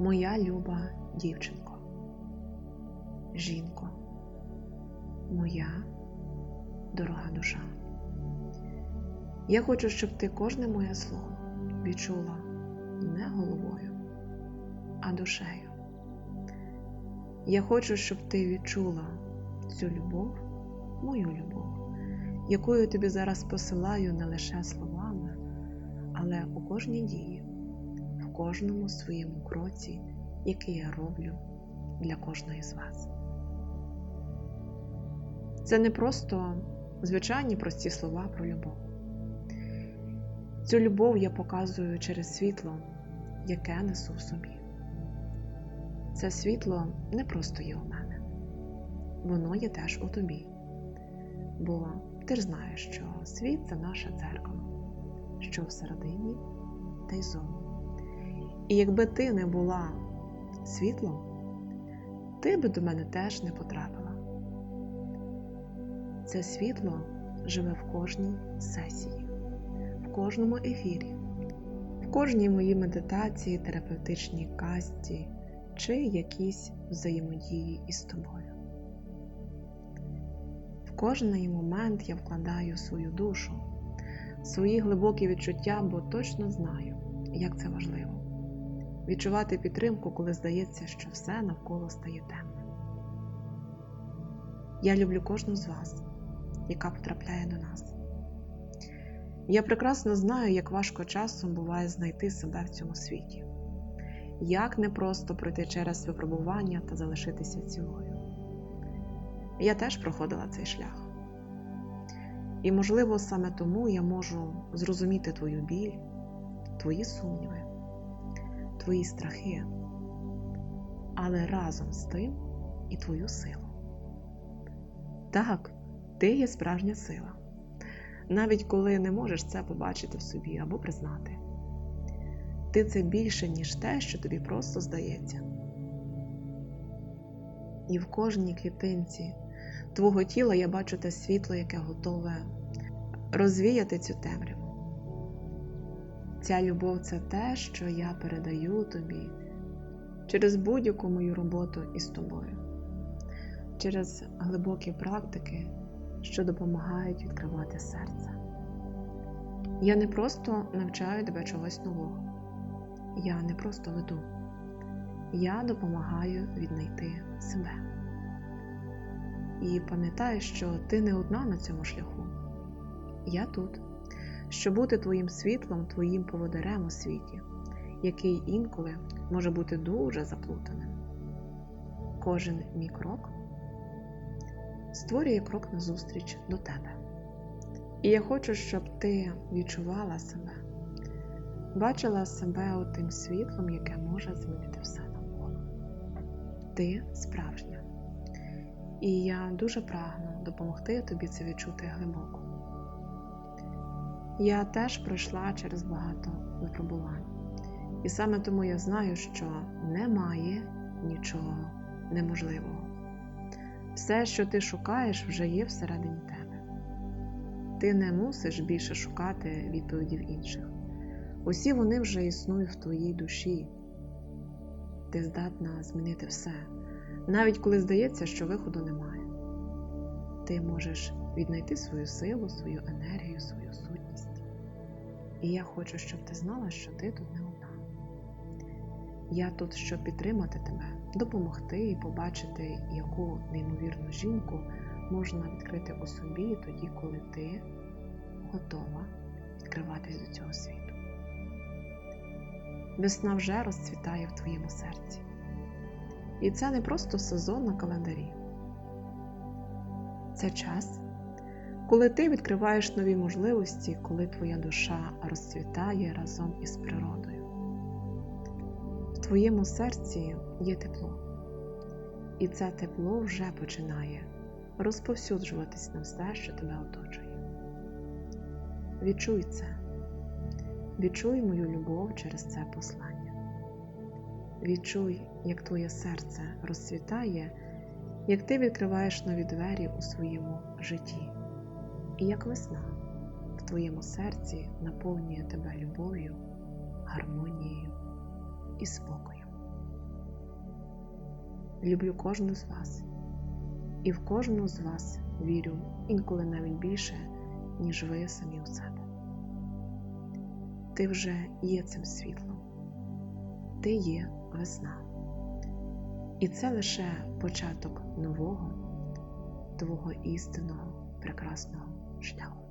Моя люба дівчинко, жінко, моя дорога душа. Я хочу, щоб ти кожне моє слово відчула не головою, а душею. Я хочу, щоб ти відчула цю любов, мою любов, яку я тобі зараз посилаю не лише словами, але у кожній дії, кожному своєму кроці, який я роблю для кожної з вас. Це не просто звичайні прості слова про любов. Цю любов я показую через світло, яке несу в собі. Це світло не просто є у мене, воно є теж у тобі. Бо ти ж знаєш, що світ це наша церква, що всередині та й зовні. І якби ти не була світлом, ти би до мене теж не потрапила. Це світло живе в кожній сесії, в кожному ефірі, в кожній моїй медитації, терапевтичній касті чи якійсь взаємодії із тобою. В кожний момент я вкладаю свою душу, свої глибокі відчуття, бо точно знаю, як це важливо відчувати підтримку, коли здається, що все навколо стає темним. Я люблю кожну з вас, яка потрапляє до нас. Я прекрасно знаю, як важко часом буває знайти себе в цьому світі, як непросто пройти через випробування та залишитися цілою. Я теж проходила цей шлях. І, можливо, саме тому я можу зрозуміти твою біль, твої сумніви, твої страхи, але разом з тим і твою силу. Так, ти є справжня сила, навіть коли не можеш це побачити в собі або признати. Ти це більше, ніж те, що тобі просто здається. І в кожній клітинці твого тіла я бачу те світло, яке готове розвіяти цю темряву. Ця любов це те, що я передаю тобі через будь-яку мою роботу із тобою, через глибокі практики, що допомагають відкривати серце. Я не просто навчаю тебе чогось нового, я не просто веду, я допомагаю віднайти себе. І пам'ятай, що ти не одна на цьому шляху. Я тут, щоб бути твоїм світлом, твоїм поводарем у світі, який інколи може бути дуже заплутаним. Кожен мій крок створює крок назустріч до тебе. І я хочу, щоб ти відчувала себе, бачила себе тим світлом, яке може змінити все навколо. Ти справжня. І я дуже прагну допомогти тобі це відчути глибоко. Я теж пройшла через багато випробувань. І саме тому я знаю, що немає нічого неможливого. Все, що ти шукаєш, вже є всередині тебе. Ти не мусиш більше шукати відповідів інших. Усі вони вже існують в твоїй душі. Ти здатна змінити все, навіть коли здається, що виходу немає. Ти можеш віднайти свою силу, свою енергію, свою сутність. І я хочу, щоб ти знала, що ти тут не одна. Я тут, щоб підтримати тебе, допомогти і побачити, яку неймовірну жінку можна відкрити у собі тоді, коли ти готова відкриватись до цього світу. Весна вже розцвітає в твоєму серці. І це не просто сезон на календарі. Це час, коли ти відкриваєш нові можливості, коли твоя душа розцвітає разом із природою. В твоєму серці є тепло, і це тепло вже починає розповсюджуватись на все, що тебе оточує. Відчуй це, відчуй мою любов через це послання. Відчуй, як твоє серце розцвітає, як ти відкриваєш нові двері у своєму житті, і як весна в твоєму серці наповнює тебе любов'ю, гармонією і спокоєм. люблю кожну з вас. І в кожну з вас вірю інколи навіть більше, ніж ви самі у себе. Ти вже є цим світлом, ти є весна. І це лише початок нового, твого істинного прекрасного шляху.